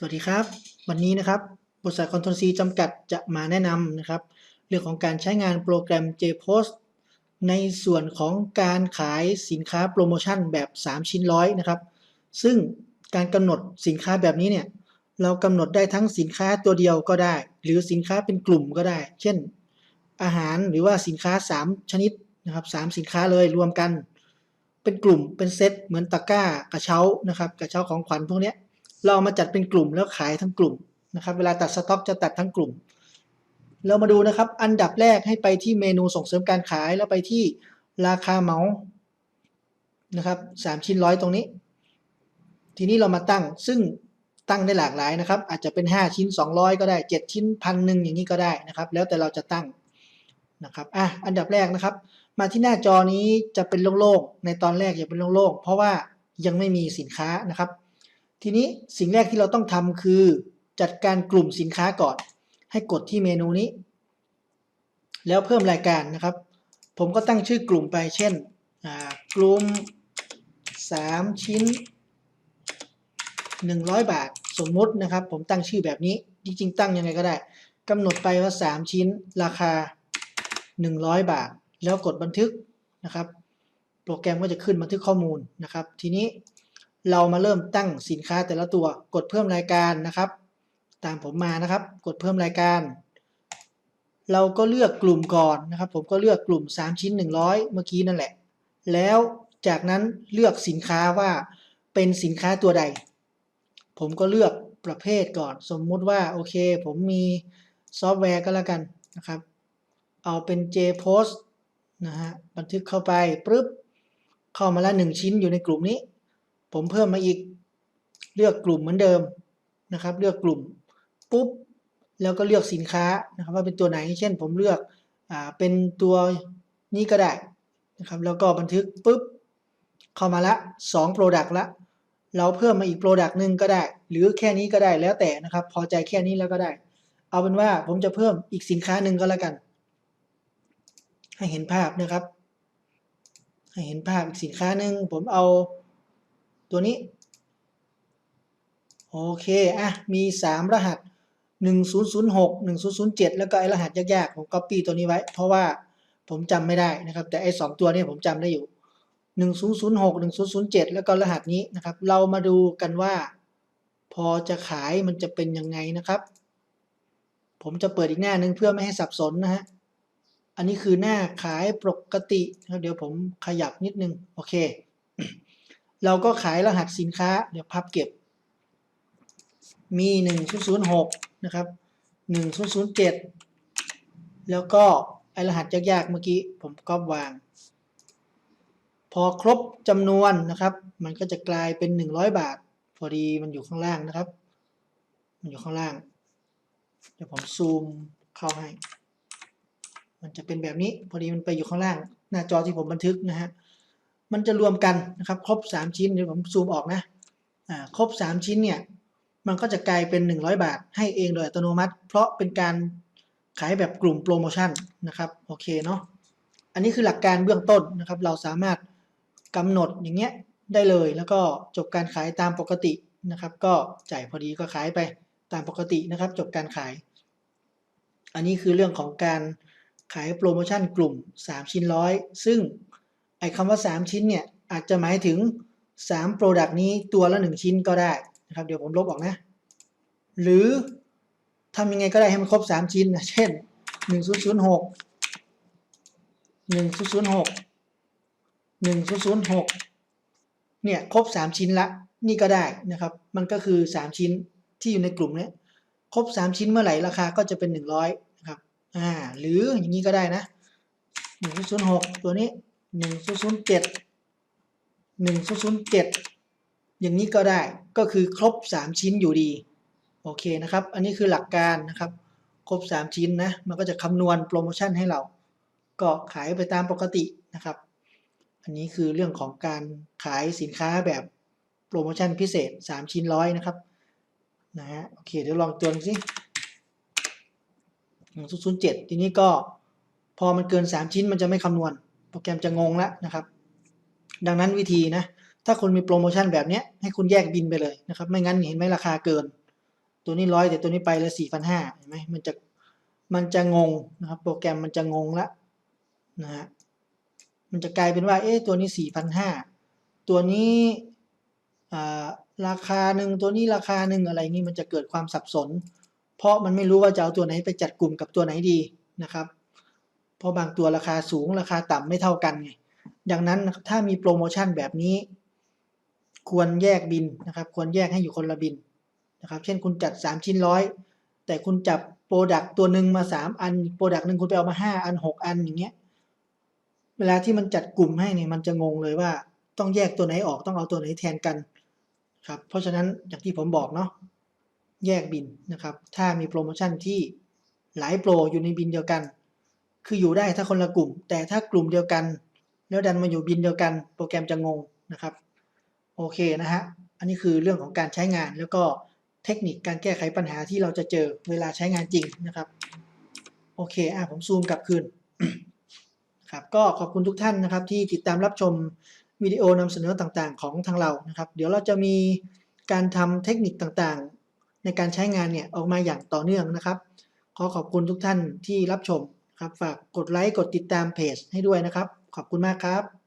สวัสดีครับ วันนี้นะครับบริษัทคอนโทรซีจำกัดจะมาแนะนำนะครับ เรื่องของการใช้งานโปรแกรม JPost ในส่วนของการขายสินค้าโปรโมชั่นแบบ 3 ชิ้นร้อยนะครับ ซึ่งการกำหนดสินค้าแบบนี้เนี่ย เรากำหนดได้ทั้งสินค้าตัวเดียวก็ได้ หรือสินค้าเป็นกลุ่มก็ได้ เช่น อาหารหรือว่าสินค้า 3 ชนิดนะครับสามสินค้าเลยรวมกัน เป็นกลุ่มเป็นเซตเหมือนตะกร้ากระเช้านะครับ กระเช้าของขวัญพวกนี้ เรามาจัดเป็นกลุ่มแล้วขายทั้งกลุ่มนะครับ เวลาตัดสต็อกจะตัดทั้งกลุ่ม เรามาดูนะครับ อันดับแรกให้ไปที่เมนูส่งเสริมการขายแล้วไปที่ราคาเหมานะครับสามชิ้นร้อยตรงนี้ ทีนี้เรามาตั้งซึ่งตั้งได้หลากหลายนะครับ อาจจะเป็น 5 ชิ้น 200 ก็ได้ 7 ชิ้นพันหนึ่งอย่างนี้ก็ได้นะครับ แล้วแต่เราจะตั้งนะครับอะอันดับแรกนะครับ มาที่หน้าจอนี้จะเป็นโล่งๆในตอนแรกอย่าเป็นโล่งๆเพราะว่ายังไม่มีสินค้านะครับ ทีนี้สิ่งแรกที่เราต้องทำคือ จัดการกลุ่มสินค้าก่อน ให้กดที่เมนูนี้ แล้วเพิ่มรายการนะครับ ผมก็ตั้งชื่อกลุ่มไปเช่นกลุ่ม 3 ชิ้น 100 บาทสมมุตินะครับ ผมตั้งชื่อแบบนี้จริงๆตั้งยังไงก็ได้กำหนดไปว่า 3 ชิ้นราคา 100 บาท แล้วกดบันทึกนะครับ โปรแกรมก็จะขึ้นบันทึกข้อมูลนะครับ ทีนี้ เรามาเริ่มตั้งสินค้าแต่ละตัวกดเพิ่มรายการนะครับ ตามผมมานะครับ กดเพิ่มรายการ เราก็เลือกกลุ่มก่อนนะครับ ผมก็เลือกกลุ่ม 3 ชิ้น 100 เมื่อกี้นั่นแหละ แล้วจากนั้นเลือกสินค้าว่าเป็นสินค้าตัวใด ผมก็เลือกประเภทก่อน สมมุติว่าโอเค ผมมีซอฟต์แวร์ก็แล้วกันนะครับ เอาเป็น JPost นะฮะบันทึกเข้าไปปึ๊บเข้ามาแล้ว1ชิ้นอยู่ในกลุ่มนี้ ผมเพิ่มมาอีก เลือกกลุ่มเหมือนเดิมนะครับ เลือกกลุ่มปุ๊บแล้วก็เลือกสินค้านะครับ ว่าเป็นตัวไหนเช่น ผมเลือกอ่าเป็นตัวนี้ก็ได้นะครับ แล้วก็บันทึกปุ๊บเข้ามาละ2 Product ละเราเพิ่มมาอีก Product หนึ่งก็ได้ หรือแค่นี้ก็ได้แล้วแต่นะครับ พอใจแค่นี้แล้วก็ได้ เอาเป็นว่าผมจะเพิ่มอีกสินค้าหนึ่งก็แล้วกัน ให้เห็นภาพนะครับ ให้เห็นภาพอีกสินค้าหนึ่งผมเอา ตัวนี้ โอเค อะ มี 3 รหัส 1006 1007 แล้วก็ไอรหัสยากๆ ผม copy ตัวนี้ไว้ เพราะว่าผมจำไม่ได้นะครับ แต่ไอ้2ตัวนี้ผมจำได้อยู่ 1006 1007 แล้วก็รหัสนี้นะครับ เรามาดูกันว่า พอจะขายมันจะเป็นยังไงนะครับ ผมจะเปิดอีกหน้านึงเพื่อไม่ให้สับสนนะฮะอันนี้คือหน้าขายปกตินะครับเดี๋ยวผมขยับนิดนึง โอเค เราก็ขายรหัสสินค้า เดี๋ยวพับเก็บ มี1006นะครับ1007 แล้วก็ไอรหัสยากๆเมื่อกี้ผมก็วาง พอครบจำนวนนะครับ มันก็จะกลายเป็น 100 บาท พอดีมันอยู่ข้างล่างนะครับ มันอยู่ข้างล่าง เดี๋ยวผมซูมเข้าให้ มันจะเป็นแบบนี้ พอดีมันไปอยู่ข้างล่าง หน้าจอที่ผมบันทึกนะฮะ มันจะรวมกันนะครับครบ 3 ชิ้นเดี๋ยวผมซูมออกนะอ่าครบ 3 ชิ้นเนี่ยมันก็จะกลายเป็น 100 บาท ให้เองโดยอัตโนมัติ เพราะเป็นการขายแบบกลุ่มโปรโมชั่นนะครับโอเคเนาะอันนี้คือหลักการเบื้องต้นนะครับ เราสามารถกำหนดอย่างเงี้ยได้เลยแล้วก็จบการขายตามปกตินะครับ ก็จ่ายพอดีก็ขายไปตามปกตินะครับ จบการขาย อันนี้คือเรื่องของการขายโปรโมชั่นกลุ่ม 3 ชิ้นร้อยซึ่ง ไอ้คำว่า 3 ชิ้นเนี่ย อาจจะหมายถึง 3 Product นี้ตัวละ 1 ชิ้นก็ได้นะครับ เดี๋ยวผมลบออกนะ หรือทำยังไงก็ได้ให้มันครบ 3 ชิ้นนะเช่น 1006 1006 1006 เนี่ย ครบ 3 ชิ้นละ นี่ก็ได้นะครับ มันก็คือ 3 ชิ้นที่อยู่ในกลุ่มนี้ครบ 3 ชิ้นเมื่อไหร่ราคาก็จะเป็น 100นะครับอ่าหรืออย่างนี้ก็ได้นะ 1006 ตัวนี้ 1007 1007อย่างนี้ก็ได้ก็คือครบ3ชิ้นอยู่ดีโอเคนะครับ อันนี้คือหลักการนะครับ ครบ3ชิ้นนะมันก็จะคำนวณโปรโมชั่นให้เรา ก็ขายไปตามปกตินะครับ อันนี้คือเรื่องของการขายสินค้าแบบโปรโมชั่นพิเศษ 3 ชิ้นร้อยนะครับนะฮะโอเคเดี๋ยวลองตัวสิ007ทีนี้ก็พอมันเกิน 3 ชิ้นมันจะไม่คำนวณ โปรแกรมจะงงแล้วนะครับ ดังนั้นวิธีนะ ถ้าคุณมีโปรโมชั่นแบบนี้ให้คุณแยกบินไปเลยนะครับ ไม่งั้นเห็นไหมราคาเกิน ตัวนี้ร้อยแต่ตัวนี้ไปล้วสี่พันห้าเห็นไหมมันจะมันจะงงนะครับ โปรแกรมมันจะงงละนะฮะมันจะกลายเป็นว่า เอ๊ะตัวนี้สี่พันห้าตัวนี้อ่าราคาหนึ่งตัวนี้ราคาหนึ่งอะไรนี้มันจะเกิดความสับสน เพราะมันไม่รู้ว่าจะเอาตัวไหนไปจัดกลุ่มกับตัวไหนดีนะครับ เพราะบางตัวราคาสูงราคาต่ำไม่เท่ากันไงดังนั้นถ้ามีโปรโมชั่นแบบนี้ ควรแยกบินนะครับ ควรแยกให้อยู่คนละบินนะครับ เช่นคุณจัด 3 ชิ้นร้อยแต่คุณจับโปรดักตัวหนึ่งมา 3 อันโปรดักหนึ่งคุณไปเอามา 5 อัน 6 อันอย่างเงี้ยเวลาที่มันจัดกลุ่มให้เนี่ยมันจะงงเลยว่าต้องแยกตัวไหนออกต้องเอาตัวไหนแทนกันครับเพราะฉะนั้นอย่างที่ผมบอกเนาะแยกบินนะครับ ถ้ามีโปรโมชั่นที่หลายโปรอยู่ในบินเดียวกัน คืออยู่ได้ถ้าคนละกลุ่ม แต่ถ้ากลุ่มเดียวกัน แล้วดันมาอยู่บินเดียวกัน โปรแกรมจะงงนะครับ โอเคนะฮะ อันนี้คือเรื่องของการใช้งานแล้วก็เทคนิคการแก้ไขปัญหาที่เราจะเจอเวลาใช้งานจริงนะครับ โอเคอะผมซูมกลับคืนครับก็ขอบคุณทุกท่านนะครับ ที่ติดตามรับชมวิดีโอนำเสนอต่างๆ ของทางเรานะครับ เดี๋ยวเราจะมีการทำเทคนิคต่างๆ ในการใช้งานเนี่ยออกมาอย่างต่อเนื่องนะครับ ขอขอบคุณทุกท่านที่รับชม ครับฝากกดไลค์กดติดตามเพจให้ด้วยนะครับ ขอบคุณมากครับ